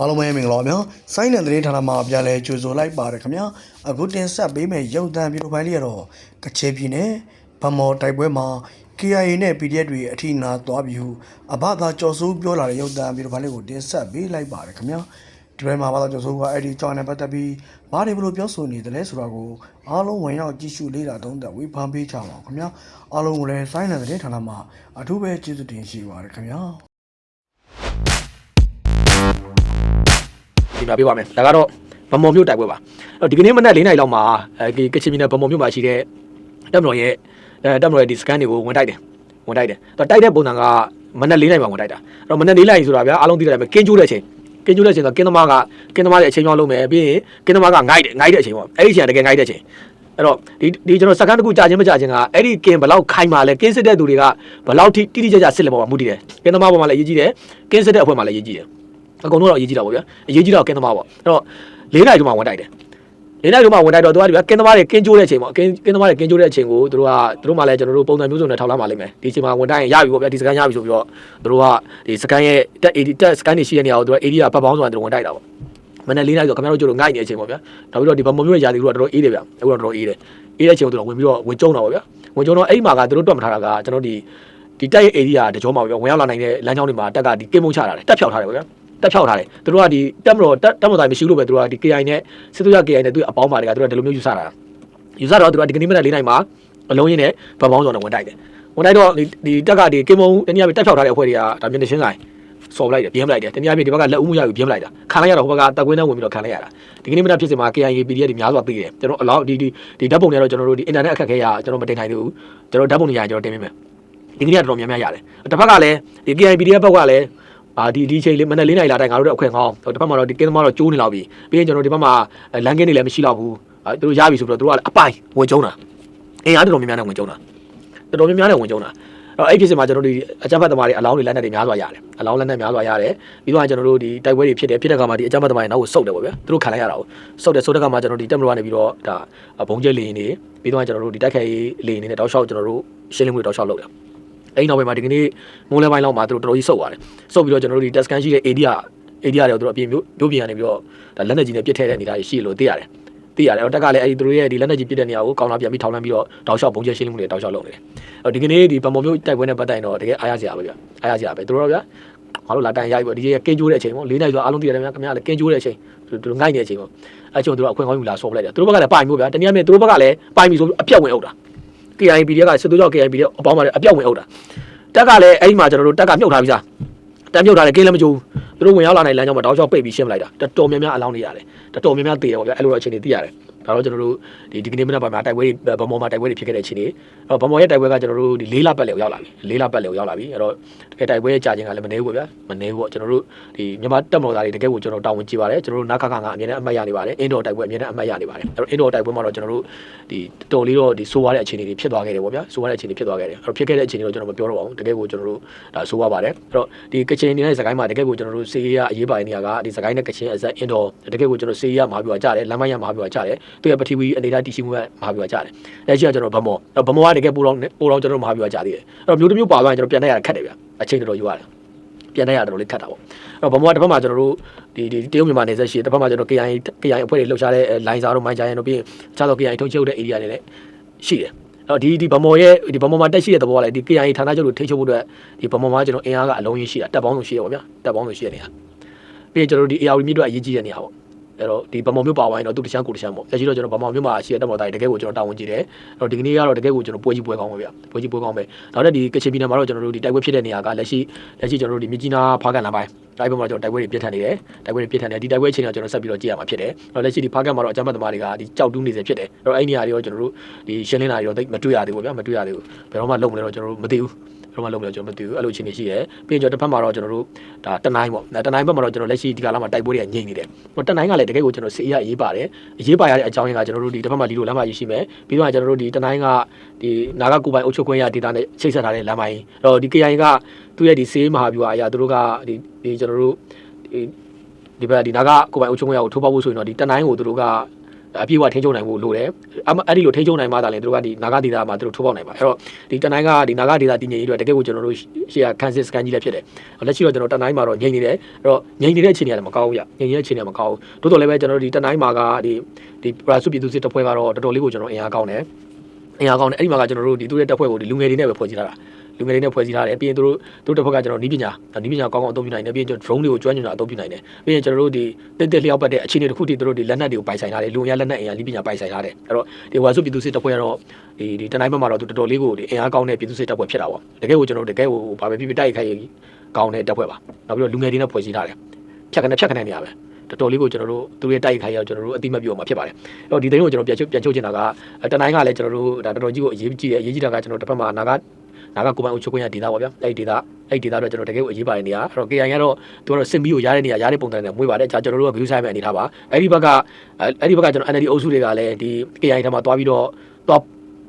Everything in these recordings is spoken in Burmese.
အားလုံးပဲမင်္ဂလာပါဗျာစိုင်းတဲ့သတင်းဌာနမှာပြန်လဲကြိုဆိုလိုက်ပါတယ်ခင်ဗျာအခုတင်ဆက်ပေးမယ့်ရုပ်သံဗီဒီယိုဖိုင်လေးကတော့ကချေပြည်နယ်ဗမော်တိုက်ပွဲမှာ KIA နဲ့ PDF တွေအထိနာသွားပြီဟုအဘသာကြော်စိုးပြောလာတဲ့ရုပ်သံဗီဒီယိုဖိုင်လေးကိုတင်ဆက်ပေးလိုက်ပါတယ်ခင်ဗျာဒီဘက်မှာဘာသာကြော်စိုးကအဲ့ဒီကြောင်းနဲ့ပတ်သက်ပြီးဘာတွေဘလို့ပြောဆိုနေတယ်လဲဆိုတာကိုအားလုံးဝင်ရောက်ကြည့်ရှုလေ့လာသုံးသပ်ဝေဖန်ပေးကြပါဦးခင်ဗျာအားလုံးကိုလည်းစိုင်းတဲ့သတင်းဌာနမှာအထူးပဲကျေးဇူးတင်ရှိပါတယ်ခင်ဗျာ ဒီမှာပြပါမယ်ဒါကတော့ဗမော်မြို့တိုက်ပွဲပါအဲ့တော့ဒီကနေ့မနက်၄နာရီလောက်မှာအဲဒီကချင်ပြည်နယ်ဗမော်မြို့မှာရှိတဲ့တပ်မတော်ရဲ့အဲတပ်မတော်ရဲ့ဒီစကန်တွေကိုဝင်တိုက်တယ်ဝင်တိုက်တယ်တော့တိုက်တဲ့ပုံစံကမနက်၄နာရီမှာဝင်တိုက်တာအဲ့တော့မနက်၄နာရီဆိုတာဗျာအားလုံးသိတဲ့အတိုင်းပဲကင်းကျိုးတဲ့အချိန်ကင်းကျိုးတဲ့အချိန်ဆိုကင်းသမားကကင်းသမားရဲ့အချိန်ကြောင်းလုံးမယ်ပြီးရင်ကင်းသမားကငိုက်တယ်ငိုက်တဲ့အချိန်ပေါ့အဲ့ဒီအချိန်ကတကယ်ငိုက်တဲ့အချိန်အဲ့တော့ဒီဒီကျွန်တော်စကန်တစ်ခုကြာချင်းမကြာချင်းကအဲ့ဒီကင်းဘယ်လောက်ခိုင်မာလဲကင်းစစ်တဲ့သူတွေကဘယ်လောက်ထိတိတိကျကျစစ်လက်ပေါ်မှာမူတည်တယ်ကင်းသမားပေါ်မှာလည်းအရေးကြီးတယ်ကင်းစစ်တဲ့အဖွဲ့မှာလည်းအရေးကြီးတယ် အကုန်လုံးတော့အရေးကြီးတာပေါ့ဗျာအရေးကြီးတော့ကင်းသမားပေါ့အဲ့တော့၄နိုင်တုန်းမှဝင်တိုက်တယ်၄နိုင်တုန်းမှဝင်တိုက်တော့သူကဒီဗျာကင်းသမားတွေကင်းကျိုးတဲ့အချိန်ပေါ့ကင်းကင်းသမားတွေကင်းကျိုးတဲ့အချိန်ကိုသူတို့ကသူတို့မှလည်းကျွန်တော်တို့ပုံစံမျိုးစုံနဲ့ထောက်လာမှလိမ့်မယ်ဒီအချိန်မှာဝင်တိုက်ရင်ရပြီပေါ့ဗျာဒီစကန်ရပြီဆိုပြီးတော့သူတို့ကဒီစကန်ရဲ့တက် AD တက်စကန်တွေရှိတဲ့နေရာကိုသူက AD ကပတ်ပေါင်းဆိုတာသူတို့ဝင်တိုက်တာပေါ့မနေ့၄နိုင်ဆိုခင်ဗျားတို့ကျတော့ငိုက်နေတဲ့အချိန်ပေါ့ဗျာနောက်ပြီးတော့ဒီဗမော်မျိုးရဲ့ယာတီတို့ကတော်တော်အေးတယ်ဗျာအခုတော့တော်တော်အေးတယ်အေးတဲ့အချိန်ကိုသူတို့ဝင်ပြီးတော့ဝင်ကျုံတာပေါ့ဗျာဝင်ကျုံတော့အဲ့ဒီမှာကသူတို့တွက်မထားတာကကျွန်တော်ဒီဒီတက်ရဲ့ area တကြောမှာပေါ့ဗျာဝင်ရောက်လာနိုင်တဲ့လမ်းကြောင်းတွေမှာတက်ကဒီကင်းမုံချတာတယ်တက်ဖြောက်ထားတယ်ပေါ့ဗျာ တက်ဖြောက်ထားတယ်သူတို့ကဒီတက်မတော်တက်တက်မတော်တိုင်းမရှိလို့ပဲသူတို့ကဒီ KI နဲ့စစ်သူရ KI နဲ့သူအပေါင်းပါတွေကသူတို့ကဒီလိုမျိုးယူဆတာယူဆတော့သူတို့ကဒီကနေ့မနက်၄နိုင်မှာအလုံးရင်းနဲ့ဗပေါင်းစော်နဲ့ဝင်တိုက်တယ်ဝင်တိုက်တော့ဒီဒီတက်ကဒီကင်းမုံတနည်းအားဖြင့်တက်ဖြောက်ထားတဲ့အဖွဲ့တွေကဒါမျက်နှာချင်းဆိုင်စော်ပလိုက်တယ်ပြင်းပလိုက်တယ်တနည်းအားဖြင့်ဒီဘက်ကလက်ဦးမရယူပြင်းပလိုက်တာခံလိုက်ရတော့ဟိုဘက်ကတက်ကွင်းနဲ့ဝင်ပြီးတော့ခံလိုက်ရတာဒီကနေ့မနက်ဖြစ်စင်မှာ KI PDF တွေများစွာသိတယ်ကျွန်တော်အလောက်ဒီဒီဒီဓာတ်ပုံတွေကတော့ကျွန်တော်တို့ဒီ internet အခက်ခဲရကျွန်တော်မတင်နိုင်သေးဘူးကျွန်တော်ဓာတ်ပုံတွေရရင်ကျွန်တော်တင်ပေးမယ်ဒီကနေ့ကတော်တော်များများရတယ်တစ်ဖက်ကလည်းဒီ KI PDF ဘက်ကလည်း အာဒီဒီချိန်လေးမနက်၄နာရီလာတိုင်းငါတို့တော့အခွင့်ကောင်းတစ်ဖက်မှာတော့ဒီကင်းသမားတော့ကျိုးနေလောက်ပြီပြီးရင်ကျွန်တော်ဒီဘက်မှာလမ်းကင်းတွေလည်းမရှိတော့ဘူးအဲသူတို့ရပြီဆိုပြီးတော့သူတို့ကအပိုင်ဝင်ကျုံတာအင်အားတော်တော်များများနဲ့ဝင်ကျုံတာတော်တော်များများနဲ့ဝင်ကျုံတာအဲ့အဲ့ဖြစ်စင်မှာကျွန်တော်တို့ဒီအကြမ်းဖက်သမားတွေအလောင်းတွေလက်နက်တွေများစွာရတယ်အလောင်းလက်နက်များစွာရတယ်ပြီးတော့ကျွန်တော်တို့ဒီတိုက်ပွဲတွေဖြစ်တယ်ဖြစ်တဲ့ခါမှာဒီအကြမ်းဖက်သမားတွေနောက်ကိုစုပ်တယ်ပေါ့ဗျာသူတို့ခံလိုက်ရတာကိုစုပ်တယ်စုပ်တဲ့ခါမှာကျွန်တော်ဒီတက်မတော်ကနေပြီးတော့ဒါဘုံကျဲလေရင်တွေပြီးတော့ကျွန်တော်တို့ဒီတိုက်ခိုက်လေရင်တွေနဲ့တောက်လျှောက်ကျွန်တော်တို့ရှင်းလင်းမှုတွေတောက်လျှောက်လုပ်တယ် အဲ့ဒီနောက်ပိုင်းမှာဒီကနေ့မိုးလဲပိုင်းလောက်မှာသူတို့တော်တော်ကြီးစုပ်သွားတယ်စုပ်ပြီးတော့ကျွန်တော်တို့ဒီ test scan ရှိတဲ့ area area တွေကိုသူတို့အပြင်မျိုးမျိုးပြင်ကနေပြီးတော့ဒါလက်နက်ကြီးနဲ့ပစ်ထည့်တဲ့အနေအထားရှိလို့သိရတယ်သိရတယ်အဲ့တော့တက်ကလည်းအဲ့ဒီသူတို့ရဲ့ဒီလက်နက်ကြီးပစ်တဲ့နေရာကိုကောင်းလာပြန်ပြီးထောင်လန်းပြီးတော့တောက်လျှောက်ပုံကျရှင်းလင်းမှုတွေတောက်လျှောက်လုပ်နေတယ်အဲ့တော့ဒီကနေ့ဒီဗမော်မျိုးတိုက်ပွဲနဲ့ပတ်သက်ရင်တော့တကယ်အားရစရာပဲဗျအားရစရာပဲသူတို့တော့ဗျငါတို့လာတိုင်ရိုက်ပေါ့ဒီကကင်းကျိုးတဲ့အချိန်ပေါ့၄နိုင်ဆိုအားလုံးသိရတယ်ဗျခင်ဗျားလည်းကင်းကျိုးတဲ့အချိန်သူတို့ငိုက်နေတဲ့အချိန်ပေါ့အဲ့ချိန်သူတို့အခွင့်ကောင်းယူလာဆော့ပလိုက်တယ်သူတို့ဘက်ကလည်းပိုင်မျိုးဗျတနည်းအားဖြင့်သူတို့ဘက်ကလည်းပိုင်ပြီဆိုပြီးအပြတ်ဝင်အုပ်တာ KIB တွေကစစ်သွေးကြောက် KIB တွေအပေါင်းပါအပြတ်ဝင်အုပ်တာတက်ကလည်းအဲ့ဒီမှာကျွန်တော်တို့တက်ကမြုပ်ထားပြီးသားတက်မြုပ်ထားတယ်ကင်းလည်းမကြိုးဘူးသူတို့ဝင်ရောက်လာနိုင်လမ်းကြောင်းမှာတောက်ချောက်ပိတ်ပြီးရှင်းပလိုက်တာတော်တော်များများအလောင်းနေရတယ်တော်တော်များများတည်တယ်ပေါ့ဗျာအဲ့လိုတော့အခြေအနေသိရတယ် ဒါတော့ကျွန်တော်တို့ဒီဒီကနေ့မနက်ပိုင်းမှာတိုက်ပွဲတွေဗမော်မှာတိုက်ပွဲတွေဖြစ်ခဲ့တဲ့အခြေအနေအဲ့တော့ဗမော်ရဲ့တိုက်ပွဲကကျွန်တော်တို့ဒီ၄လပတ်လေရောက်လာပြီ၄လပတ်လေရောက်လာပြီအဲ့တော့တကယ်တိုက်ပွဲရဲ့ကြာခြင်းကလည်းမနေဘူးပေါ့ဗျာမနေဘူးပေါ့ကျွန်တော်တို့ဒီမြန်မာတက်မတော်သားတွေတကယ်ကိုကျွန်တော်တာဝန်ကြည့်ပါတယ်ကျွန်တော်တို့နာခခကအမြဲတမ်းအမှတ်ရနေပါတယ်အင်းတော်တိုက်ပွဲအမြဲတမ်းအမှတ်ရနေပါတယ်အဲ့တော့အင်းတော်တိုက်ပွဲမှာတော့ကျွန်တော်တို့ဒီတော်လေးတော့ဒီဆိုးရတဲ့အခြေအနေတွေဖြစ်သွားခဲ့တယ်ပေါ့ဗျာဆိုးရတဲ့အခြေအနေဖြစ်သွားခဲ့တယ်အဲ့တော့ဖြစ်ခဲ့တဲ့အခြေအနေတော့ကျွန်တော်မပြောတော့ပါဘူးတကယ်ကိုကျွန်တော်တို့ဒါဆိုးရပါတယ်အဲ့တော့ဒီကချင်အနေနဲ့စကိုင်းမှာတကယ်ကိုကျွန်တော်တို့စေးရအရေးပါတဲ့နေရာကဒီစကိုင်းနဲ့ကချင်အစက်အင်းတော်တကယ်ကိုကျွန်တော်စေးရမှာပြောကြတယ်လမ်းမရမှာပြောကြတယ်သူရဲ့ပထဝီအနေနဲ့တည်ရှိမှုကမှာပြောကြတယ်လက်ရှိကကျွန်တော်ဗမောအဲ့ဗမောကတကယ်ပိုတော့ပိုတော့ကျွန်တော်မှာပြောကြသေးတယ်အဲ့တော့မျိုးတစ်မျိုးပါသွားရင်ကျွန်တော်ပြန်နေရတာခက်တယ်ဗျအချိန်တော်တော်ယူရတယ်ပြန်နေရတော်တော်လေးခက်တာပေါ့အဲ့တော့ဗမောကတစ်ဖက်မှာကျွန်တော်တို့ဒီဒီတရုတ်မြန်မာနယ်စပ်ရှိတစ်ဖက်မှာကျွန်တော် KI KI အဖွဲ့တွေလှုပ်ရှားတဲ့လိုင်းစာတို့မိုင်းကြရင်တို့ပြီးခြားတော့ KI ထုံးချုပ်တဲ့ area တွေလည်းရှိတယ်အဲ့တော့ဒီဒီဗမောရဲ့ဒီဗမောမှာတက်ရှိတဲ့သဘောကလည်းဒီ KI ဌာနချုပ်လို့ထိချုပ်ဖို့အတွက်ဒီဗမောမှာကျွန်တော်အင်အားကအလုံးကြီးရှိတာတက်ပေါင်းစုံရှိရပါဗျာတက်ပေါင်းစုံရှိရနေရပြီးရင်ကျွန်တော်တို့ဒီ AR မြစ်တို့အရေးကြီးတဲ့နေရာပေါ့ အဲ့တော့ဒီဗမောမျိုးပါဝိုင်းတော့သူတချမ်းကိုတချမ်းပေါ့လက်ရှိတော့ကျွန်တော်ဗမောမျိုးမှာရှိတဲ့တက်မော်သားတွေတကယ်ကိုကျွန်တော်တာဝန်ကြည့်တယ်အဲ့တော့ဒီကနေ့ကတော့တကယ်ကိုကျွန်တော်ပွဲကြီးပွဲကောင်းပါဗျာပွဲကြီးပွဲကောင်းပဲနောက်တဲ့ဒီကချင်ပြည်နယ်မှာတော့ကျွန်တော်တို့ဒီတိုက်ပွဲဖြစ်တဲ့နေရာကလက်ရှိလက်ရှိကျွန်တော်တို့ဒီမြကြီးနားဖားကန်လမ်းပိုင်း တိုက်ပွဲမှာကျွန်တော်တိုက်ပွဲတွေပြစ်ထန်နေတယ်တိုက်ပွဲတွေပြစ်ထန်နေတယ်ဒီတိုက်ပွဲအချိန်ကကျွန်တော်ဆက်ပြီးတော့ကြည့်ရမှာဖြစ်တယ်အဲ့တော့လက်ရှိဒီဖားကန်မှာတော့အကြမ်းဖက်သမားတွေကဒီကြောက်တူးနေစေဖြစ်တယ်အဲ့တော့အဲ့ဒီနေရာတွေတော့ကျွန်တော်တို့ဒီရှင်းလင်းတာတွေတော့သိပ်မတွေ့ရသေးဘူးဗျာမတွေ့ရသေးဘူးဘယ်တော့မှလုံမလဲတော့ကျွန်တော်တို့မသိဘူးဘယ်တော့မှလုံမလဲကျွန်တော်မသိဘူးအဲ့လိုအခြေအနေရှိတယ်ပြီးရင်ကျွန်တော်တစ်ဖက်မှာတော့ကျွန်တော်တို့ဒါတနိုင်းပေါ့တနိုင်းဘက်မှာတော့ကျွန်တော်လက်ရှိဒီကလာမှာတိုက်ပွဲတွေကငြိမ့်နေတယ်ဟိုတနိုင်းကလည်းတကယ်ကိုကျွန်တော်စီအရရေးပါတယ်အရေးပါရတဲ့အကြောင်းရင်းကကျွန်တော်တို့ဒီတစ်ဖက်မှာဒီလိုလမ်းမကြီးရှိမယ်ပြီးတော့ကျွန်တော်တို့ဒီတနိုင်းကဒီနာဂကိုပိုင်အုပ်ချုပ်ခွင့်ရဒေတာနဲ့ချိတ်ဆက်ထားတဲ့လမ်းမကြီးအဲ့တော့ဒီ KI က သူ့ရဲ့ဒီစေးမဟာဗျူဟာအရာသူတို့ကဒီဒီကျွန်တော်တို့ဒီဒီဘက်ဒီနာဂကိုပိုင်အုပ်ချုပ်ခွင့်ရကိုထိုးပေါက်ဖို့ဆိုရင်တော့ဒီတနိုင်းကိုသူတို့ကအပြည့်အဝထိန်းချုပ်နိုင်ဖို့လိုတယ်အမအဲ့ဒီလိုထိန်းချုပ်နိုင်မှသာလေသူတို့ကဒီနာဂဒေတာမှာသူတို့ထိုးပေါက်နိုင်ပါအဲ့တော့ဒီတနိုင်းကဒီနာဂဒေတာတည်ငြိမ်ရေးအတွက်တကယ်ကိုကျွန်တော်တို့ရှေ့ကခန်းစစ်စကန်ကြီးလည်းဖြစ်တယ်လက်ရှိတော့ကျွန်တော်တနိုင်းမှာတော့ငြိမ်နေတယ်အဲ့တော့ငြိမ်နေတဲ့အခြေအနေကလည်းမကောင်းဘူးရငြိမ်နေတဲ့အခြေအနေကမကောင်းဘူးတိုးတော်လည်းပဲကျွန်တော်တို့ဒီတနိုင်းမှာကဒီဒီပရာစုပြည်သူစစ်တပ်ဖွဲ့ကတော့တော်တော်လေးကိုကျွန်တော်အင်အားကောင်းတယ်အင်အားကောင်းတယ်အဲ့ဒီမှာကကျွန်တော်တို့ဒီသူရဲ့တပ်ဖွဲ့ကိုဒီလူငယ်တွေနဲ့ပဲဖွဲ့စည်းထားတာ လူငယ်တွေနဲ့ဖွဲ့စည်းထားတယ်ပြီးရင်တို့တို့တစ်ဖက်ကကျွန်တော်နီးပညာနီးပညာကောင်းကောင်းအသုံးပြုနိုင်တယ်ပြီးရင်ကျွန်တော် drone တွေကိုကျွမ်းကျင်တာအသုံးပြုနိုင်တယ်ပြီးရင်ကျွန်တော်တို့ဒီတက်တက်လျောက်ပတ်တဲ့အခြေအနေတစ်ခုတည်းတို့ဒီလက်နက်တွေကိုပိုင်ဆိုင်ထားတယ်လူအင်အားလက်နက်အင်အားနီးပညာပိုင်ဆိုင်ထားတယ်အဲ့တော့ဒီဝါစုပြည်သူစစ်တပ်ဖွဲ့ကတော့ဒီဒီတနိုင်းဘက်မှာတော့တော်တော်လေးကိုဒီအင်အားကောင်းတဲ့ပြည်သူစစ်တပ်ဖွဲ့ဖြစ်တာပေါ့တကယ်ကိုကျွန်တော်တို့တကယ်ကိုဘာပဲဖြစ်ဖြစ်တိုက်ခိုက်ကောင်းတဲ့တပ်ဖွဲ့ပါနောက်ပြီးတော့လူငယ်တွေနဲ့ဖွဲ့စည်းထားတယ်ဖြတ်ကနေဖြတ်ကနေနေရပဲတော်တော်လေးကိုကျွန်တော်တို့သူရဲ့တိုက်ခိုက်ရကျွန်တော်တို့အတိမတ်ပြောမှာဖြစ်ပါတယ်အဲ့တော့ဒီသတင်းကိုကျွန်တော်ပြန်ချုပ်ပြန်ချုပ်ချင်တာကတနိုင်းကလည်းကျွန်တော်တို့ဒါတော်တော်ကြီးကိုအရေးကြီးတယ်အရေးကြီးတာကကျွန်တော်တစ်ဖက်မှာနာက နာကကိုပိုင်အုပ်ချုပ်ခွင့်ရဒေတာပေါ့ဗျာအဲ့ဒီဒေတာအဲ့ဒီဒေတာတော့ကျွန်တော်တကယ်ကိုအရေးပါတယ်နေရအဲ့တော့ KI ကတော့သူကတော့စင်ပြီးကိုရတဲ့နေရာရတဲ့ပုံစံနဲ့မွေးပါတယ်ကျွန်တော်တို့က view site ပဲအနေထားပါအဲ့ဒီဘက်ကအဲ့ဒီဘက်ကကျွန်တော် NLD အုပ်စုတွေကလည်းဒီ KI ထဲမှာတွားပြီးတော့တွား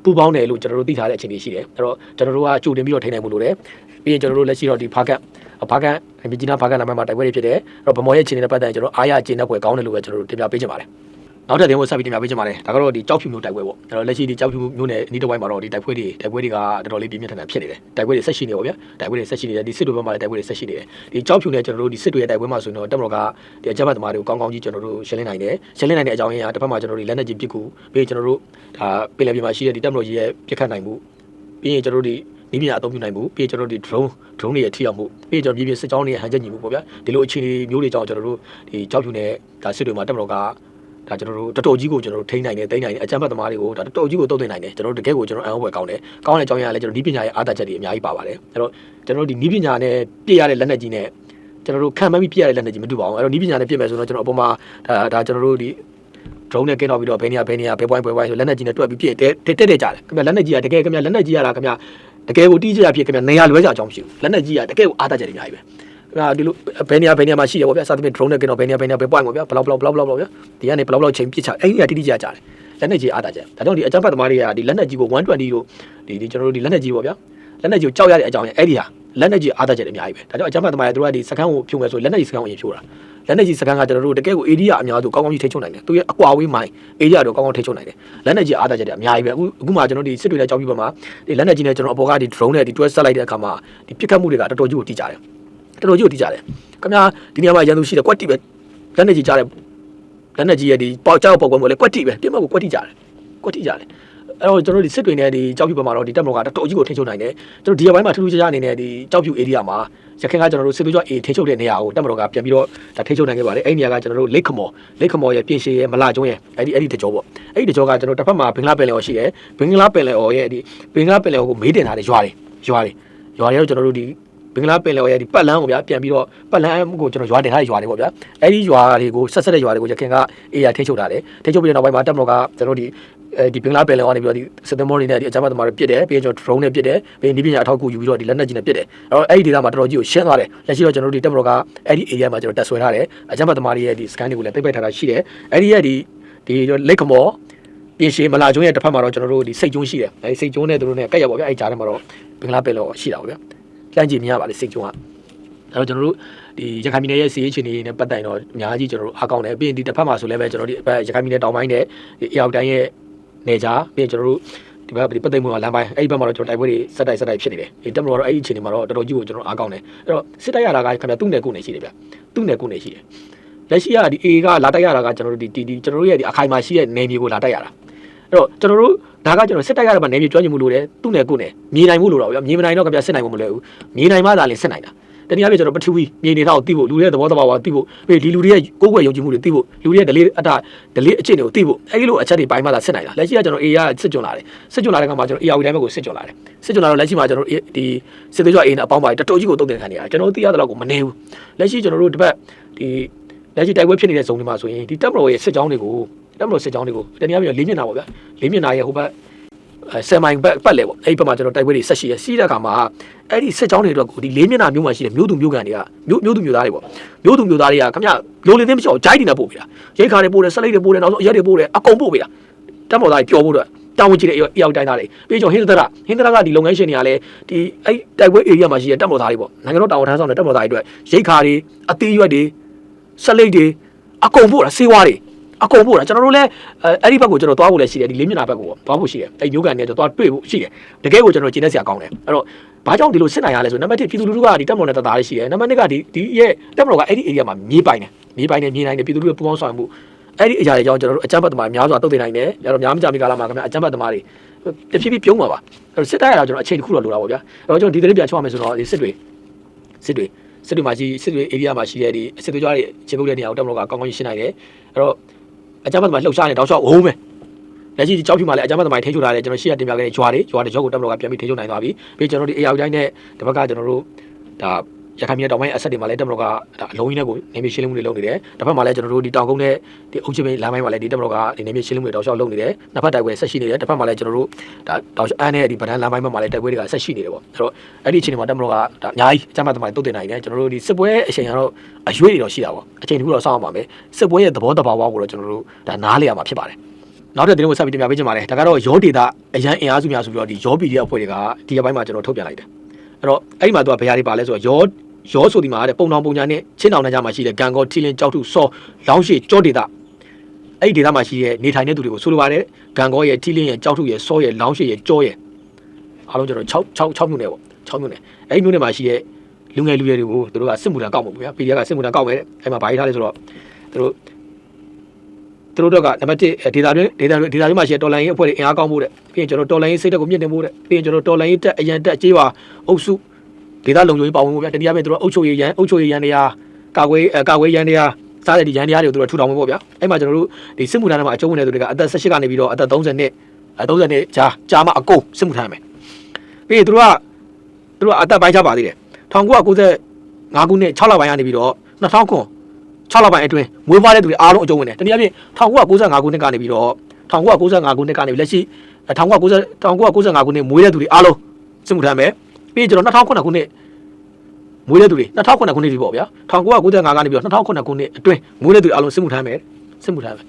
ပူပေါင်းတယ်လို့ကျွန်တော်တို့သိထားတဲ့အခြေအနေရှိတယ်အဲ့တော့ကျွန်တော်တို့ကကြိုတင်ပြီးတော့ထိန်းနိုင်မှုလိုတယ်ပြီးရင်ကျွန်တော်တို့လက်ရှိတော့ဒီဖာကတ်ဖာကတ်မြကြီးနားဖာကတ်နာမည်မှာတိုက်ပွဲတွေဖြစ်တယ်အဲ့တော့ဗမော်ရဲ့အခြေအနေနဲ့ပတ်သက်ရင်ကျွန်တော်အားရအခြေအနေပွဲကောင်းတယ်လို့ပဲကျွန်တော်တို့တင်ပြပေးချင်ပါတယ် နောက်ထပ်တင်ဖို့ဆက်ပြီးတင်ပြပေးချင်ပါတယ်ဒါကတော့ဒီကြောက်ဖြူမျိုးတိုက်ပွဲပေါ့အဲ့တော့လက်ရှိဒီကြောက်ဖြူမျိုးနဲ့အနီးတစ်ဝိုင်းမှာတော့ဒီတိုက်ပွဲတွေတိုက်ပွဲတွေကတော်တော်လေးပြင်းပြင်းထန်ထန်ဖြစ်နေတယ်တိုက်ပွဲတွေဆက်ရှိနေပါဗျာတိုက်ပွဲတွေဆက်ရှိနေတယ်ဒီစစ်တွေဘက်မှာလည်းတိုက်ပွဲတွေဆက်ရှိနေတယ်ဒီကြောက်ဖြူနဲ့ကျွန်တော်တို့ဒီစစ်တွေရဲ့တိုက်ပွဲမှာဆိုရင်တော့တက်မတော်ကဒီအကြမ်းဖက်သမားတွေကိုကောင်းကောင်းကြီးကျွန်တော်တို့ရှင်းလင်းနိုင်တယ်ရှင်းလင်းနိုင်တဲ့အကြောင်းရင်းကတစ်ဖက်မှာကျွန်တော်တို့လက်နက်ကြီးပစ်ကူပြီးကျွန်တော်တို့ဒါပင်လယ်ပြင်မှာရှိတဲ့ဒီတက်မတော်ကြီးရဲ့ပြစ်ခတ်နိုင်မှုပြီးရင်ကျွန်တော်တို့ဒီနီးပညာအသုံးပြုနိုင်မှုပြီးရင်ကျွန်တော်တို့ဒီ drone drone တွေရဲ့ထိရောက်မှုပြီးရင်ကျွန်တော်ပြည်ပြည်စစ်ကြောင်းတွေရဲ့ဟန်ချက်ညီမှုပေါ့ဗျာဒီလိုအခြေအနေမျိုးတွေကြောင့်ကျွန်တော်တို့ဒီကြောက်ဖြူနဲ့ဒါစစ်တွေမှာတက်မတော်က ဒါကျွန်တော်တို့တော်တော်ကြီးကိုကျွန်တော်တို့ထိန်းနိုင်တယ်တိန်းနိုင်တယ်အကြမ်းဖက်သမားတွေကိုဒါတော်တော်ကြီးကိုတုံ့တင်နိုင်တယ်ကျွန်တော်တို့တကယ်ကိုကျွန်တော်အံ့ဩဖွယ်ကောင်းတယ်ကောင်းတဲ့အကြောင်းရင်းကလည်းကျွန်တော်ဒီပညာရဲ့အားသာချက်တွေအများကြီးပါပါတယ်အဲ့တော့ကျွန်တော်တို့ဒီနီးပညာနဲ့ပြည့်ရတဲ့လက်နက်ကြီးနဲ့ကျွန်တော်တို့ခံမှန်းပြီးပြည့်ရတဲ့လက်နက်ကြီးမတူပါဘူးအဲ့တော့နီးပညာနဲ့ပြည့်မယ်ဆိုတော့ကျွန်တော်အပေါ်မှာဒါဒါကျွန်တော်တို့ဒီ drone နဲ့ကင်းတော့ပြီးတော့ဘယ်နေရာဘယ်နေရာဘယ်ပွိုင်းဘယ်ပွိုင်းဆိုလက်နက်ကြီးနဲ့တွက်ပြီးပြည့်တက်တက်တက်ကြတယ်ခင်ဗျလက်နက်ကြီးကတကယ်ခင်ဗျလက်နက်ကြီးရတာခင်ဗျတကယ်ကိုတီးကြရဖြစ်ခင်ဗျနေရာလွဲကြအကြောင်းမရှိဘူးလက်နက်ကြီးကတကယ်ကိုအားသာချက်တွေအများကြီးပဲ ဒါဒီလိုဘယ်နေရာဘယ်နေရာမှာရှိတယ်ပေါ့ဗျာစသဖြင့် drone နဲ့ကင်းတော့ဘယ်နေရာဘယ်နေရာဘယ်ပွိုင်းပေါ့ဗျာဘလောက်ဘလောက်ဘလောက်ဘလောက်ပေါ့ဗျာဒီကနေဘလောက်ဘလောက်ချိန်ပြစ်ချအဲ့ဒီကတိတိကျကျတယ်လက်နက်ကြီးအားသာချက်ဒါကြောင့်ဒီအကြမ်းဖက်သမားတွေကဒီလက်နက်ကြီးကို120တို့ဒီဒီကျွန်တော်တို့ဒီလက်နက်ကြီးပေါ့ဗျာလက်နက်ကြီးကိုကြောက်ရတဲ့အကြောင်းရအဲ့ဒီဟာလက်နက်ကြီးအားသာချက်တွေအများကြီးပဲဒါကြောင့်အကြမ်းဖက်သမားတွေတို့ကဒီစကန်းကိုဖြုံမယ်ဆိုလက်နက်ကြီးစကန်းကိုရင်ဖြိုးတာလက်နက်ကြီးစကန်းကကျွန်တော်တို့တကယ်ကို area အများစုကောင်းကောင်းကြီးထိချုံနိုင်တယ်သူရဲ့အကွာဝေးမိုင်း area တော့ကောင်းကောင်းထိချုံနိုင်တယ်လက်နက်ကြီးအားသာချက်တွေအများကြီးပဲအခုအခုမှကျွန်တော်ဒီစစ်တွေနဲ့ကြောက်ပြီးပါမှာဒီလက်နက်ကြီးနဲ့ကျွန်တော်အပေါ်ကဒီ drone နဲ့ဒီတွဲဆက်လိုက်တဲ့အခါမှာဒီပစ်ခတ်မှုတွေကတော်တော်ကြီးကိုတိကျတယ် တော်တော်ကြီးကိုတိကျတယ်ခင်ဗျာဒီနေရာမှာရန်သူရှိတယ်ကွက်တိပဲလက်နက်ကြီးကြားတယ်လက်နက်ကြီးရဲ့ဒီပေါက်ကြောက်ပေါက်ကွက်မို့လဲကွက်တိပဲပြစ်မှတ်ကိုကွက်တိကြတယ်ကွက်တိကြတယ်အဲ့တော့ကျွန်တော်ဒီစစ်တွေနဲ့ဒီကြောက်ဖြူဘက်မှာတော့ဒီတက်မတော်ကတော်တော်ကြီးကိုထိချုံနိုင်တယ်ကျွန်တော်ဒီဘက်မှာထူးထူးခြားခြားအနေနဲ့ဒီကြောက်ဖြူ area မှာရခိုင်ကကျွန်တော်တို့စစ်သွေးကြွ A ထိချုပ်တဲ့နေရာကိုတက်မတော်ကပြန်ပြီးတော့ဒါထိချုပ်နိုင်ခဲ့ပါတယ်အဲ့ဒီနေရာကကျွန်တော်တို့လိတ်ခမော်လိတ်ခမော်ရဲ့ပြင်ရှည်ရဲ့မလာကျုံးရဲ့အဲ့ဒီအဲ့ဒီတကြောပေါ့အဲ့ဒီတကြောကကျွန်တော်တစ်ဖက်မှာဘင်္ဂလားပင်လယ်ော်ရှိတယ်ဘင်္ဂလားပင်လယ်ော်ရဲ့ဒီဘင်္ဂလားပင်လယ်ော်ကိုမေးတင်ထားတဲ့ရွာတွေရွာတွေရွာတွေတော့ကျွန်တော်တို့ဒီ ဘင်္ဂလားပင်လယ်ော်ရဲ့ဒီပတ်လန်းကိုဗျာပြန်ပြီးတော့ပတ်လန်းကိုကျွန်တော်ရွာတင်ထားတဲ့ရွာတွေပေါ့ဗျာအဲ့ဒီရွာတွေကိုဆက်ဆက်တဲ့ရွာတွေကိုရခိုင်က A ရထိချုပ်ထားတယ်ထိချုပ်ပြီးတဲ့နောက်ပိုင်းမှာတက်မတော်ကကျွန်တော်ဒီအဲဒီဘင်္ဂလားပင်လယ်အော်နေပြီးတော့ဒီစက်တမောတွေနဲ့ဒီအကြမ်းဖက်သမားတွေပြစ်တယ်ပြီးရင်ကျွန်တော် drone နဲ့ပြစ်တယ်ပြီးရင်ဒီပညာအထောက်အကူယူပြီးတော့ဒီလက်နက်ကြီးနဲ့ပြစ်တယ်အဲ့တော့အဲ့ဒီဒေသမှာတော်တော်ကြီးကိုရှင်းသွားတယ်လက်ရှိတော့ကျွန်တော်တို့ဒီတက်မတော်ကအဲ့ဒီ area မှာကျွန်တော်တက်ဆွဲထားတယ်အကြမ်းဖက်သမားတွေရဲ့ဒီ scan တွေကိုလည်းတိတ်ပိတ်ထားတာရှိတယ်အဲ့ဒီရဲ့ဒီဒီလက်ခမောပြင်ရှည်မလာကျုံးရဲ့တစ်ဖက်မှာတော့ကျွန်တော်တို့ဒီစိတ်ကျုံးရှိတယ်အဲဒီစိတ်ကျုံးနဲ့တို့နဲ့ကက်ရပါဗျအဲ့ကြားထဲမှာတော့ဘင်္ဂလားပင်လယ်အော်ရှိတာပါဗျ လှမ်းကြည့်မြင်ရပါလေစိတ်ကျုံးကအဲ့တော့ကျွန်တော်တို့ဒီရခိုင်ပြည်နယ်ရဲ့စီးရေးအခြေအနေနဲ့ပတ်သက်ရင်တော့အများကြီးကျွန်တော်တို့အားကောင်းတယ်ပြီးရင်ဒီတစ်ဖက်မှာဆိုလည်းပဲကျွန်တော်တို့ဒီရခိုင်ပြည်နယ်တောင်ပိုင်းနဲ့ဒီအေရောက်တိုင်းရဲ့နေကြပြီးရင်ကျွန်တော်တို့ဒီဘက်ဒီပတ်သိမ်းမှုကလမ်းပိုင်းအဲ့ဒီဘက်မှာတော့ကျွန်တော်တိုက်ပွဲတွေစက်တိုက်စက်တိုက်ဖြစ်နေတယ်ဒီတက်မလို့တော့အဲ့ဒီအခြေအနေမှာတော့တော်တော်ကြီးကိုကျွန်တော်အားကောင်းတယ်အဲ့တော့စစ်တိုက်ရတာကခင်ဗျသူ့နယ်ကိုနေရှိတယ်ဗျသူ့နယ်ကိုနေရှိတယ်လက်ရှိကဒီ A ကလာတိုက်ရတာကကျွန်တော်တို့ဒီဒီကျွန်တော်တို့ရဲ့ဒီအခိုင်မှာရှိတဲ့နယ်မြေကိုလာတိုက်ရတာအဲ့တော့ကျွန်တော်တို့ ဒါကကျွန်တော်စစ်တိုက်ရတာမှာနယ်မြေကျွမ်းကျင်မှုလိုတယ်သူ့နယ်ကိုနေမြေနိုင်မှုလိုတော့ဗျမြေမနိုင်တော့ခင်ဗျစစ်နိုင်မှုမလွယ်ဘူးမြေနိုင်မှသာလင်စစ်နိုင်တာတနည်းအားဖြင့်ကျွန်တော်ပထဝီမြေနေသားကိုသိဖို့လူတွေရဲ့သဘောတဘာဝသိဖို့ပြီးဒီလူတွေရဲ့ကိုယ်ွယ်ယုံကြည်မှုတွေသိဖို့လူတွေရဲ့ဒလေးအတာဒလေးအခြေအနေကိုသိဖို့အဲဒီလိုအချက်တွေပိုင်းမှသာစစ်နိုင်တာလက်ရှိကကျွန်တော် A ရစစ်ကြုံလာတယ်စစ်ကြုံလာတဲ့ကမှာကျွန်တော် AR တိုင်းဘက်ကိုစစ်ကြုံလာတယ်စစ်ကြုံလာတော့လက်ရှိမှာကျွန်တော်ဒီစစ်သေးကြွ A နဲ့အပေါင်းပါတော်တော်ကြီးကိုတုံ့ပြန်ခံနေရတယ်ကျွန်တော်သိရတဲ့လောက်ကိုမနေဘူးလက်ရှိကျွန်တော်တို့ဒီဘက်ဒီလက်ရှိတိုက်ပွဲဖြစ်နေတဲ့ဇုံတွေမှာဆိုရင်ဒီတပ်မတော်ရဲ့စစ်ကြောင်းတွေကို တပ်မတော်စစ်ကြောင်းတွေကိုတနည်းအားဖြင့်လေးမျက်နှာပေါ့ဗျာလေးမျက်နှာရဲ့ဟိုဘက်အဲဆယ်မိုင်ဘက်ပတ်လေပေါ့အဲ့ဒီဘက်မှာကျွန်တော်တိုက်ပွဲတွေဆက်ရှိရစီးတဲ့အခါမှာအဲ့ဒီစစ်ကြောင်းတွေအတွက်ကိုဒီလေးမျက်နှာမျိုးမှာရှိတဲ့မျိုးသူမျိုးကန်တွေကမျိုးမျိုးသူမျိုးသားတွေပေါ့မျိုးသူမျိုးသားတွေကခင်ဗျလိုလင်းသိမ်းမချောဂျိုက်တွေနဲ့ပို့ပေးတာရိတ်ခါတွေပို့တယ်ဆက်လိုက်တွေပို့တယ်နောက်ဆုံးအရက်တွေပို့တယ်အကုန်ပို့ပေးတာတပ်မတော်သားတွေပျော်ဖို့အတွက်တာဝန်ကြီးတဲ့အရောက်တိုင်းသားတွေပြီးတော့ဟင်းသဒရဟင်းသဒရကဒီလုပ်ငန်းရှင်တွေကလည်းဒီအဲ့တိုက်ပွဲ area မှာရှိတဲ့တပ်မတော်သားတွေပေါ့နိုင်ငံတော်တာဝန်ထမ်းဆောင်တဲ့တပ်မတော်သားတွေအတွက်ရိတ်ခါတွေအသေးရွက်တွေဆက်လိုက်တွေအကုန်ပို့တာစေဝါတွေ အကုန်ပို့တာကျွန်တော်တို့လည်းအဲ့ဒီဘက်ကိုကျွန်တော်သွားဖို့လည်းရှိတယ်ဒီလေးမျက်နှာဘက်ကိုသွားဖို့ရှိတယ်အဲ့မျိုးကန်တွေကျွန်တော်သွားတွေ့ဖို့ရှိတယ်တကယ်ကိုကျွန်တော်ကျင်းနေစရာကောင်းတယ်အဲ့တော့ဘာကြောင့်ဒီလိုစစ်နိုင်ရလဲဆိုနံပါတ်1ပြည်သူလူထုကဒီတက်မတော်နဲ့တသားလေးရှိတယ်နံပါတ်2ကဒီဒီရဲ့တက်မတော်ကအဲ့ဒီ area မှာမြေပိုင်တယ်မြေပိုင်တယ်မြေနိုင်တယ်ပြည်သူလူထုပူပေါင်းဆောင်မှုအဲ့ဒီအရာတွေကြောင့်ကျွန်တော်တို့အကြမ်းဖက်သမားများစွာတုတ်တင်နိုင်တယ်အဲ့တော့များမကြမီကာလမှာခင်ဗျအကြမ်းဖက်သမားတွေတဖြည်းဖြည်းပြုံးပါပါအဲ့တော့စစ်တပ်ရတာကျွန်တော်အချိန်တစ်ခုတော့လိုတာပေါ့ဗျာအဲ့တော့ကျွန်တော်ဒီသတင်းပြန်ချောက်မယ်ဆိုတော့ဒီစစ်တွေစစ်တွေစစ်တွေမှာရှိစစ်တွေ area မှာရှိတဲ့ဒီစစ်တွေကြွားတွေခြေပုတ်တဲ့နေရာကိုတက်မတော်ကကောင်းကောင်းရှင်းနိုင်တယ်အဲ့တော့ အကြမ်းဖက်သမားလှုပ်ရှားနေတောက်လျှောက်ဝုန်းမယ်လက်ရှိဒီကြောက်ဖြူမှာလည်းအကြမ်းဖက်သမားထိန်းချုပ်ထားတယ်ကျွန်တော်ရှေ့ကတင်ပြခဲ့တဲ့ဂျွာတွေဂျွာတွေကြောက်ကိုတက်မတော်ကပြန်ပြီးထိန်းချုပ်နိုင်သွားပြီပြီးကျွန်တော်ဒီ AI တိုင်းနဲ့ဒီဘက်ကကျွန်တော်တို့ဒါ ရခိုင်ပြည်နယ်တောင်ပိုင်းအဆက်တွေမှာလည်းတက်မတော်ကဒါအလုံးကြီးနဲ့ကိုနေမြေရှင်းလင်းမှုတွေလုပ်နေတယ်တစ်ဖက်မှာလည်းကျွန်တော်တို့ဒီတောင်ကုန်းနဲ့ဒီအုပ်ချုပ်ရေးလမ်းပိုင်းမှာလည်းဒီတက်မတော်ကဒီနေမြေရှင်းလင်းမှုတွေတောက်လျှောက်လုပ်နေတယ်နှစ်ဖက်တိုက်ပွဲဆက်ရှိနေတယ်တစ်ဖက်မှာလည်းကျွန်တော်တို့ဒါတောက်လျှောက်အန်းနဲ့ဒီဗဒန်းလမ်းပိုင်းမှာလည်းတိုက်ပွဲတွေကဆက်ရှိနေတယ်ပေါ့အဲ့တော့အဲ့ဒီအချိန်တွေမှာတက်မတော်ကဒါအများကြီးအကြမ်းဖက်သမားတွေတုတ်တင်နိုင်တယ်ကျွန်တော်တို့ဒီစစ်ပွဲအချိန်ကတော့အရွေးတွေတော့ရှိတာပေါ့အချိန်တခုတော့စောင့်အောင်ပါမယ်စစ်ပွဲရဲ့သဘောတဘာဝကိုတော့ကျွန်တော်တို့ဒါနားလည်ရမှာဖြစ်ပါတယ်နောက်တဲ့တင်းကိုဆက်ပြီးတင်ပြပေးချင်ပါတယ်ဒါကတော့ရောဒေတာအရန်အင်အားစုများဆိုပြီးတော့ဒီရောပီဒီအဖွဲ့တွေကဒီရက်ပိုင်းမှာကျွန်တော်ထုတ်ပြန်လိုက်တယ်အဲ့တော့အဲ့ဒီမှာသူကဘယ်ဟာတွေပါလဲဆိုတော့ရော ရောဆိုဒီမှာတဲ့ပုံတောင်ပုံညာနဲ့ချင်းတောင်နဲ့ကြားမှာရှိတဲ့ဂန်ကောထီလင်ကြောက်ထုစောလောင်းရှိကြောဒေတာအဲ့ဒီဒေတာမှာရှိတဲ့နေထိုင်တဲ့သူတွေကိုဆိုလိုပါတယ်ဂန်ကောရဲ့ထီလင်ရဲ့ကြောက်ထုရဲ့စောရဲ့လောင်းရှိရဲ့ကြောရဲ့အားလုံးကျွန်တော်6 6 6မြို့နယ်ပေါ့6မြို့နယ်အဲ့ဒီမြို့နယ်မှာရှိတဲ့လူငယ်လူရွယ်တွေကိုသူတို့ကစစ်မှုထမ်းကောက်မှာပေါ့ဗျာ PDF ကစစ်မှုထမ်းကောက်မယ်တဲ့အဲ့မှာဗားရေးထားလဲဆိုတော့သူတို့သူတို့တော့ကနံပါတ်1ဒေတာတွင်းဒေတာဒေတာတွင်းမှာရှိတဲ့တော်လိုင်းရေးအဖွဲ့တွေအင်အားကောင်းဖို့တဲ့ပြီးရင်ကျွန်တော်တော်လိုင်းရေးစိတ်ဓာတ်ကိုမြင့်တင်ဖို့တဲ့ပြီးရင်ကျွန်တော်တော်လိုင်းရေးတက်အရန်တက်ကြေးပါအုပ်စု ဒေတာလုံခြုံရေးပါဝင်ဖို့ဗျာတတိယပြင်သူတို့အုပ်ချုပ်ရေးရန်အုပ်ချုပ်ရေးရန်တရားကာကွယ်ကာကွယ်ရန်တရားစားတဲ့ဒီရန်တရားတွေကိုသူတို့ထူထောင်ဖို့ပေါ့ဗျာအဲ့မှာကျွန်တော်တို့ဒီစစ်မှုထမ်းတွေမှာအကျုံးဝင်တဲ့သူတွေကအသက်18ကနေပြီးတော့အသက်30နှစ်အဲ30နှစ်ကြာကြာမှအကုန်စစ်မှုထမ်းမယ်ပြီးရင်သူတို့ကသူတို့ကအသက်ပိုင်းခြားပါသေးတယ်1995ခုနှစ်6လပိုင်းကနေပြီးတော့2000ခု6လပိုင်းအတွင်းမွေးဖွားတဲ့သူတွေအားလုံးအကျုံးဝင်တယ်တနည်းအားဖြင့်1995ခုနှစ်ကနေပြီးတော့1995ခုနှစ်ကနေလက်ရှိ1990 1995ခုနှစ်မွေးတဲ့သူတွေအားလုံးစစ်မှုထမ်းမယ် ပြီးရင်ကျွန်တော်2009ခုနှစ်မွေးတဲ့သူတွေ2009ခုနှစ်ဒီပေါ့ဗျာ1995ကနေပြီးတော့2009ခုနှစ်အတွင်းမွေးတဲ့သူတွေအားလုံးစစ်မှုထမ်းမယ်စစ်မှုထမ်းမယ်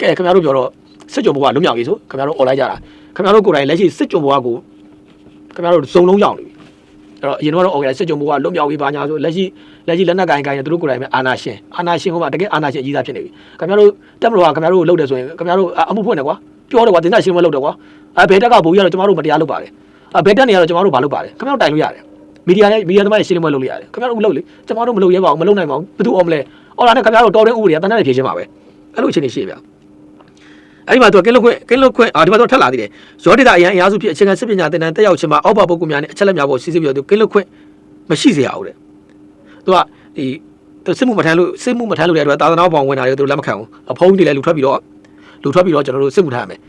ကဲခင်ဗျားတို့ပြောတော့စစ်ကြုံဘဝလွတ်မြောက်ရေးဆိုခင်ဗျားတို့ online ကြတာခင်ဗျားတို့ကိုယ်တိုင်လက်ရှိစစ်ကြုံဘဝကိုခင်ဗျားတို့စုံလုံးရောက်နေပြီအဲ့တော့အရင်တော့ okay စစ်ကြုံဘဝလွတ်မြောက်ရေးပါညာဆိုလက်ရှိလက်ရှိလက်နက်ကိုင်ကိုင်နေသူတို့ကိုယ်တိုင်ပဲအာနာရှင်အာနာရှင်ဟိုမှာတကယ်အာနာရှင်အကြီးသားဖြစ်နေပြီခင်ဗျားတို့တက်မလို့ကခင်ဗျားတို့လှုပ်တယ်ဆိုရင်ခင်ဗျားတို့အမှုဖွင့်တယ်ကွာပြောတယ်ကွာတင်သားရှင်မလှုပ်တယ်ကွာအဲဘယ်တက်ကဘူကြီးကတော့ကျမတို့မတရားလုပ်ပါတယ်အဲ ဘယ်တက်နေရတော့ကျမတို့ဘာလုပ်ပါတယ်ခင်ဗျားတို့တိုင်လို့ရတယ်မီဒီယာနဲ့မီဒီယာသမားတွေရှင်းလင်းပွဲလုပ်လို့ရတယ်ခင်ဗျားတို့မလုပ်လေကျမတို့မလုပ်ရဲပါဘူးမလုပ်နိုင်ပါဘူးဘယ်သူအောင်မလဲအော်လာနဲ့ခင်ဗျားတို့တော်တဲ့ဥပဒေကတန်းတန်းနဲ့ဖြေရှင်းပါပဲအဲ့လိုအခြေအနေရှိဗျာအဲ့ဒီမှာသူကကင်းလွတ်ခွင့်ကင်းလွတ်ခွင့်အာဒီမှာတော့ထက်လာသေးတယ်ရောဒေတာအရန်အရားစုဖြစ်အခြေခံစစ်ပညာသင်တန်းတက်ရောက်ခြင်းမှာအောက်ပါပုဂ္ဂိုလ်များနဲ့အချက်လက်များပေါ်စီစစ်ပြီးတော့သူကင်းလွတ်ခွင့်မရှိစေရဘူးတဲ့သူကဒီသူစစ်မှုမထမ်းလို့စစ်မှုမထမ်းလို့တဲ့အတွက်သာသနာ့ဘောင်ဝင်တာတွေသူတို့လက်မခံဘူးအဖုံးတွေလည်းလူထွက်ပြီးတော့လူထွက်ပြီးတော့ကျွန်တော်တို့စစ်မှုထမ်းရမယ်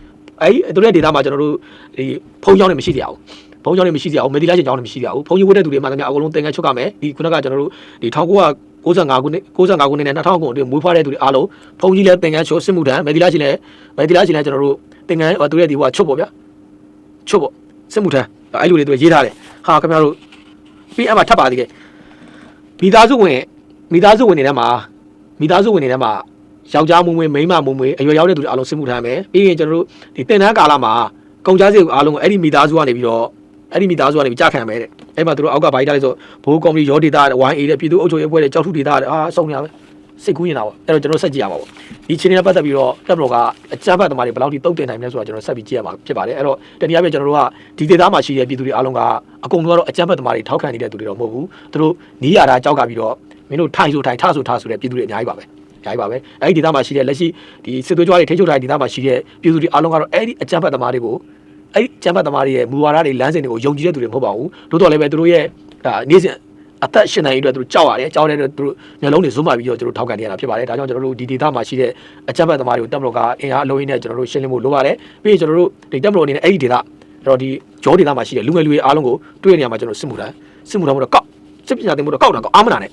အဲ့ဒီသူတို့ရဲ့ဒေတာမှာကျွန်တော်တို့ဒီဖုံးကြောင်းတွေမရှိကြဘူးဘုံကြောင်းတွေမရှိကြဘူးမေဒီလာရှင်ကြောင်းတွေမရှိကြဘူးဘုံကြီးဝတ်တဲ့သူတွေမှလည်းအကုန်လုံးသင်္ကန်းချုပ်ရမယ်ဒီခုနကကျွန်တော်တို့ဒီ1995ခုနှစ်65ခုနှစ်နဲ့2000ခုအတွင်းမွေးဖွားတဲ့သူတွေအားလုံးဘုံကြီးလည်းသင်္ကန်းချုပ်စစ်မှုထမ်းမေဒီလာရှင်လည်းမေဒီလာရှင်လည်းကျွန်တော်တို့သင်္ကန်းသူရဲ့ဒီဟိုကချုပ်ပေါ့ဗျာချုပ်ပေါ့စစ်မှုထမ်းအဲ့လိုတွေသူရေးထားတယ်ဟာခင်ဗျားတို့ပြီးအမှထပ်ပါသေးတယ်မိသားစုဝင်မိသားစုဝင်တွေထဲမှာမိသားစုဝင်တွေထဲမှာ ယောက်ျားမွေးမွေးမိန်းမမွေးမွေးအရွယ်ရောက်တဲ့သူတွေအားလုံးစစ်မှုထမ်းမယ်ပြီးရင်ကျွန်တော်တို့ဒီတင်တန်းကာလမှာကုန်ကြစည်အားလုံးကိုအဲ့ဒီမိသားစုကနေပြီးတော့အဲ့ဒီမိသားစုကနေပြီးကြာခံမယ်တဲ့အဲ့မှာသူတို့အောက်ကဘာကြီးထားလဲဆိုဘိုးကော်မတီရောဒေတာဝိုင်းအေးတဲ့ပြည်သူ့အုပ်ချုပ်ရေးအဖွဲ့တဲ့ကြောက်ထုဒေတာတဲ့အာစုံနေရပဲစိတ်ကူးနေတာပေါ့အဲ့တော့ကျွန်တော်ဆက်ကြည့်ရမှာပေါ့ဒီချင်းနဲ့ပတ်သက်ပြီးတော့တပ်မတော်ကအကြမ်းဖက်သမားတွေဘယ်လောက်ထိတုတ်တင်နိုင်မလဲဆိုတာကျွန်တော်ဆက်ပြီးကြည့်ရမှာဖြစ်ပါတယ်အဲ့တော့တနည်းအားဖြင့်ကျွန်တော်တို့ကဒီဒေတာမှာရှိတဲ့ပြည်သူတွေအားလုံးကအကုန်လုံးကတော့အကြမ်းဖက်သမားတွေထောက်ခံနေတဲ့သူတွေတော့မဟုတ်ဘူးသူတို့နီးရတာကြောက်ကပြီးတော့မင်းတို့ထိုင်ဆိုထိုင်ထဆိုထဆိုတဲ့ပြည်သူတွေအများကြီးပါပဲအများ ကြီးပါပဲအဲ့ဒီဒေတာမှာရှိတဲ့လက်ရှိဒီစစ်သွေးကြွားတွေထိချုပ်ထားတဲ့ဒေတာမှာရှိတဲ့ပြည်သူတွေအားလုံးကတော့အဲ့ဒီအကြမ်းဖက်သမားတွေကိုအဲ့ဒီအကြမ်းဖက်သမားတွေရဲ့မူဝါဒတွေလမ်းစဉ်တွေကိုယုံကြည်တဲ့သူတွေမဟုတ်ပါဘူးတို့တော်လည်းပဲသူတို့ရဲ့ဒါနေ့စဉ်အသက်ရှင်နိုင်ရေးအတွက်သူတို့ကြောက်ရတယ်ကြောက်တဲ့အတွက်သူတို့မျိုးလုံးတွေဇွတ်မှပြီးတော့သူတို့ထောက်ခံနေရတာဖြစ်ပါတယ်ဒါကြောင့်ကျွန်တော်တို့ဒီဒေတာမှာရှိတဲ့အကြမ်းဖက်သမားတွေကိုတပ်မတော်ကအင်အားအလုံးရင်းနဲ့ကျွန်တော်တို့ရှင်းလင်းဖို့လိုပါတယ်ပြီးရင်ကျွန်တော်တို့ဒီတပ်မတော်အနေနဲ့အဲ့ဒီဒေတာအဲ့တော့ဒီဂျောဒေတာမှာရှိတဲ့လူငယ်လူတွေအားလုံးကိုတွေ့နေရမှာကျွန်တော်စစ်မှုထမ်းစစ်မှုထမ်းမို့တော့ကောက်စစ်ပညာသင်မို့တော့ကောက်တာကောက်အာမနာနဲ့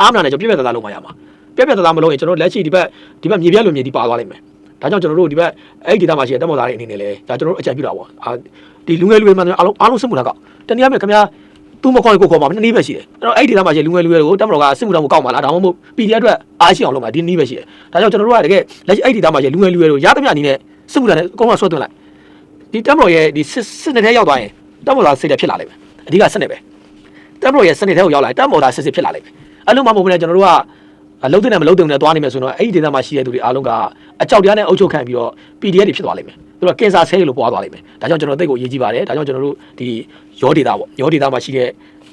အာမနာနဲ့ကျွန်တော်ပြည့်ပြည့်သားသားလုပ်မှရမှာ ပြည့်ပြည့်သားသားမလုပ်ရင်ကျွန်တော်လက်ရှိဒီဘက်ဒီဘက်မြေပြတ်လိုမြေဒီပါသွားလိမ့်မယ်ဒါကြောင့်ကျွန်တော်တို့ဒီဘက်အဲ့ဒီဒေတာမှာရှိတဲ့တပ်မတော်သားတွေအနေနဲ့လည်းဒါကျွန်တော်တို့အကြံပြုတာပေါ့အာဒီလူငယ်လူတွေမှအားလုံးအားလုံးစစ်မှုထမ်းကောက်တနည်းအားဖြင့်ခင်ဗျာသူမခေါ်ရင်ကိုခေါ်ပါမယ်နှစ်နည်းပဲရှိတယ်အဲ့တော့အဲ့ဒီဒေတာမှာရှိတဲ့လူငယ်လူတွေကိုတပ်မတော်ကစစ်မှုထမ်းကိုကောက်မှာလားဒါမှမဟုတ် PDF အတွက်အားရှိအောင်လုပ်မှာဒီနည်းပဲရှိတယ်ဒါကြောင့်ကျွန်တော်တို့ကတကယ်လက်ရှိအဲ့ဒီဒေတာမှာရှိတဲ့လူငယ်လူတွေကိုရသမျှအနေနဲ့စစ်မှုထမ်းနဲ့အကုန်လုံးဆွဲသွင်းလိုက်ဒီတပ်မတော်ရဲ့ဒီစစ်စစ်နယ်ထဲရောက်သွားရင်တပ်မတော်သားစိတ်လည်းဖြစ်လာလိမ့်မယ်အဓိကစစ်နယ်ပဲတပ်မတော်ရဲ့စနစ်ထဲကိုရောက်လာရင်တပ်မတော်သားစစ်စစ်ဖြစ်လာလိမ့်မယ်အဲ့လိုမှမဟုတ်ဘူးလေကျွန်တော်တို့က အလုံးတင်နဲ့မလုံးတင်နဲ့သွားနေမယ်ဆိုတော့အဲ့ဒီဒေသမှာရှိတဲ့သူတွေအားလုံးကအကြောက်တရားနဲ့အုပ်ချုပ်ခံပြီးတော့ PDF တွေဖြစ်သွားလိမ့်မယ်သူတို့ကင်ဆာဆဲလို့ပွားသွားလိမ့်မယ်ဒါကြောင့်ကျွန်တော်သိကိုအရေးကြီးပါတယ်ဒါကြောင့်ကျွန်တော်တို့ဒီရောဒေတာပေါ့ရောဒေတာမှာရှိတဲ့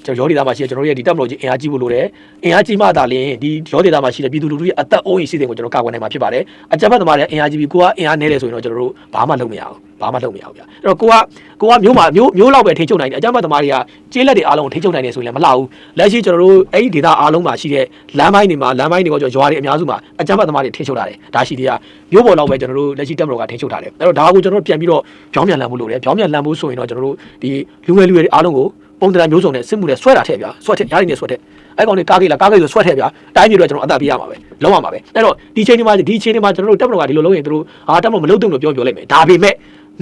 ကျွန်တော်ရောဒေတာမှာရှိတဲ့ကျွန်တော်တို့ရဲ့ဒီတပ်မတော်ကြီးအင်အားကြီးဖို့လိုတယ်အင်အားကြီးမှသာလျှင်ဒီရောဒေတာမှာရှိတဲ့ပြည်သူလူထုရဲ့အသက်အိုးအိမ်စီးစိမ်ကိုကျွန်တော်ကာကွယ်နိုင်မှာဖြစ်ပါတယ်အကြမ်းဖက်သမားတွေအင်အားကြီးပြီးကိုကအင်အားနည်းတယ်ဆိုရင်တော့ကျွန်တော်တို့ဘာမှလုပ်မရဘူးဘာမှလုပ်မရဘူးဗျအဲ့တော့ကိုကကိုကမျိုးမှာမျိုးမျိုးလောက်ပဲထိချုပ်နိုင်တယ်အကြမ်းဖက်သမားတွေကကျေးလက်တွေအားလုံးကိုထိချုပ်နိုင်တယ်ဆိုရင်လည်းမလှဘူးလက်ရှိကျွန်တော်တို့အဲ့ဒီဒေတာအားလုံးမှာရှိတဲ့လမ်းပိုင်းတွေမှာလမ်းပိုင်းတွေကကျွန်တော်ရွာတွေအများစုမှာအကြမ်းဖက်သမားတွေထိချုပ်ထားတယ်ဒါရှိတွေကမျိုးပေါ်လောက်ပဲကျွန်တော်တို့လက်ရှိတပ်မတော်ကထိချုပ်ထားတယ်အဲ့တော့ဒါကိုကျွန်တော်တို့ပြန်ပြီးတော့ပြောင်းပြန်လည်မှုလုပ်တယ်ပြောင်းပြန်လည်မှုဆိုရင်တော့ကျွန်တော်တို့ဒီလူငယ်လူရွယ်တွေအားလုံးကို ပုံတရာမျိုးစုံနဲ့စစ်မှုနဲ့ဆွဲတာထည့်ဗျာဆွဲထည့်ရားရည်နဲ့ဆွဲထည့်အဲ့ကောင်တွေကားကိလာကားကိဆိုဆွဲထည့်ဗျာတိုင်းပြည်တော့ကျွန်တော်အသက်ပေးရမှာပဲလုံးဝမှာပဲအဲ့တော့ဒီချိန်ဒီမှာဒီချိန်ဒီမှာကျွန်တော်တို့တပ်မတော်ကဒီလိုလုပ်ရင်တို့ဟာတပ်မတော်မလုပ်တဲ့လို့ပြောပြောလိုက်မယ်ဒါပေမဲ့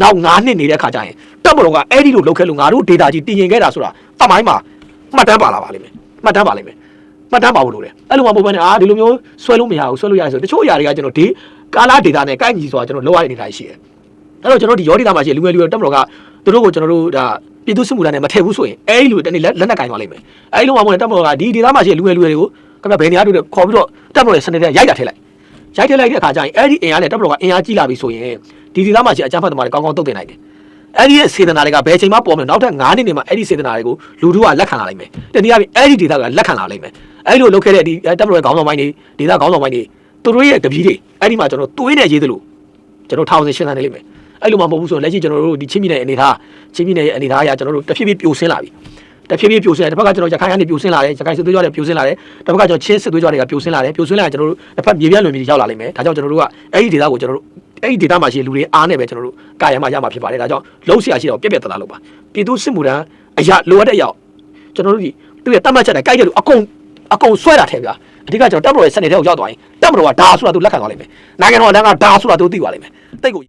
နောက်9နှစ်နေတဲ့ခါကျရင်တပ်မတော်ကအဲ့ဒီလိုလုပ်ခဲ့လို့ငါတို့ဒေတာကြီးတည်ငြိမ်ခဲ့တာဆိုတာတမိုင်းမှာမှတ်တမ်းပါလာပါလိမ့်မယ်မှတ်တမ်းပါလိမ့်မယ်မှတ်တမ်းပါဖို့လိုတယ်အဲ့လိုမှမဟုတ်ဘဲနဲ့အာဒီလိုမျိုးဆွဲလို့မရဘူးဆွဲလို့ရတယ်ဆိုတချို့အရာတွေကကျွန်တော်ဒီကာလာဒေတာနဲ့ကိုက်ညီဆိုတာကျွန်တော်လောက်ရတဲ့နေတိုင်းရှိတယ်အဲ့တော့ကျွန်တော်ဒီရောဒေတာမှာရှိတဲ့လူငယ်လူရွယ်တက်မတော်ကသူတို့ကိုကျွန်တော်တို့ဒါ ပြည်သူစစ်မှုထမ်းနဲ့မထည့်ဘူးဆိုရင်အဲ့ဒီလူတွေတနေ့လက်လက်နက်ကင်သွားလိမ့်မယ်အဲ့ဒီလုံးဝမဟုတ်တက်မတော်ကဒီဒေတာမှာရှိတဲ့လူငယ်လူရွယ်တွေကိုခင်ဗျဘယ်နေရာတို့ခေါ်ပြီးတော့တက်မတော်ရဲ့စနစ်တွေရိုက်တာထည့်လိုက်ရိုက်ထည့်လိုက်တဲ့အခါကျရင်အဲ့ဒီအင်အားနဲ့တက်မတော်ကအင်အားကြီးလာပြီဆိုရင်ဒီဒေတာမှာရှိတဲ့အကြမ်းဖက်သမားတွေကောင်းကောင်းတုတ်တင်နိုင်တယ်အဲ့ဒီရဲ့စေတနာတွေကဘယ်ချိန်မှပေါ်မလဲနောက်ထပ်9နှစ်နေမှာအဲ့ဒီစေတနာတွေကိုလူတို့ကလက်ခံလာနိုင်မယ်တနည်းအားဖြင့်အဲ့ဒီဒေတာကလက်ခံလာနိုင်မယ်အဲ့လိုလုပ်ခဲ့တဲ့ဒီတက်မတော်ရဲ့ခေါင်းဆောင်ပိုင်းတွေဒေတာခေါင်းဆောင်ပိုင်းတွေသူတို့ရဲ့တပီးတွေအဲ့ဒီမှာကျွန်တော်သွေးနဲ့ရေးသလိုကျွန်တော်ထောင်စင်ရှင်းနေလိမ့်မယ် အဲ့လိုမှမဟုတ်ဘူးဆိုရင်လက်ရှိကျွန်တော်တို့ဒီချင်းပြည်နယ်အနေထားချင်းပြည်နယ်ရဲ့အနေထားအရကျွန်တော်တို့တဖြည်းဖြည်းပြိုဆင်းလာပြီတဖြည်းဖြည်းပြိုဆင်းလာတစ်ဖက်ကကျွန်တော်ရခိုင်ကနေပြိုဆင်းလာတယ်ရခိုင်စစ်သွေးကြွတွေပြိုဆင်းလာတယ်တစ်ဖက်ကကျွန်တော်ချင်းစစ်သွေးကြွတွေကပြိုဆင်းလာတယ်ပြိုဆင်းလာရင်ကျွန်တော်တို့တစ်ဖက်မြေပြန့်လွင်မြေရောက်လာလိမ့်မယ်ဒါကြောင့်ကျွန်တော်တို့ကအဲ့ဒီဒေတာကိုကျွန်တော်တို့အဲ့ဒီဒေတာမှာရှိတဲ့လူတွေအားနဲ့ပဲကျွန်တော်တို့ကာယမှာရမှာဖြစ်ပါတယ်ဒါကြောင့်လုံးဆရာရှိတော့ပြက်ပြက်တသားလုပ်ပါပြည်သူစစ်မှုထမ်းအရာလိုအပ်တဲ့အရာကျွန်တော်တို့ဒီသူ့ရဲ့တတ်မှတ်ချက်နဲ့ကြိုက်တဲ့လူအကုန်အကုန်ဆွဲတာထဲဗျာအဓိကကျွန်တော်တပ်မတော်ရဲ့စနစ်ထဲကိုရောက်သွားရင်တပ်မတော်ကဒါဆိုတာသူလက်ခံသွားလိမ့်မယ်နိုင်ငံတော်ကလည်းဒါဆိုတာသူသိသွားလိမ့်မယ်တိတ်ကို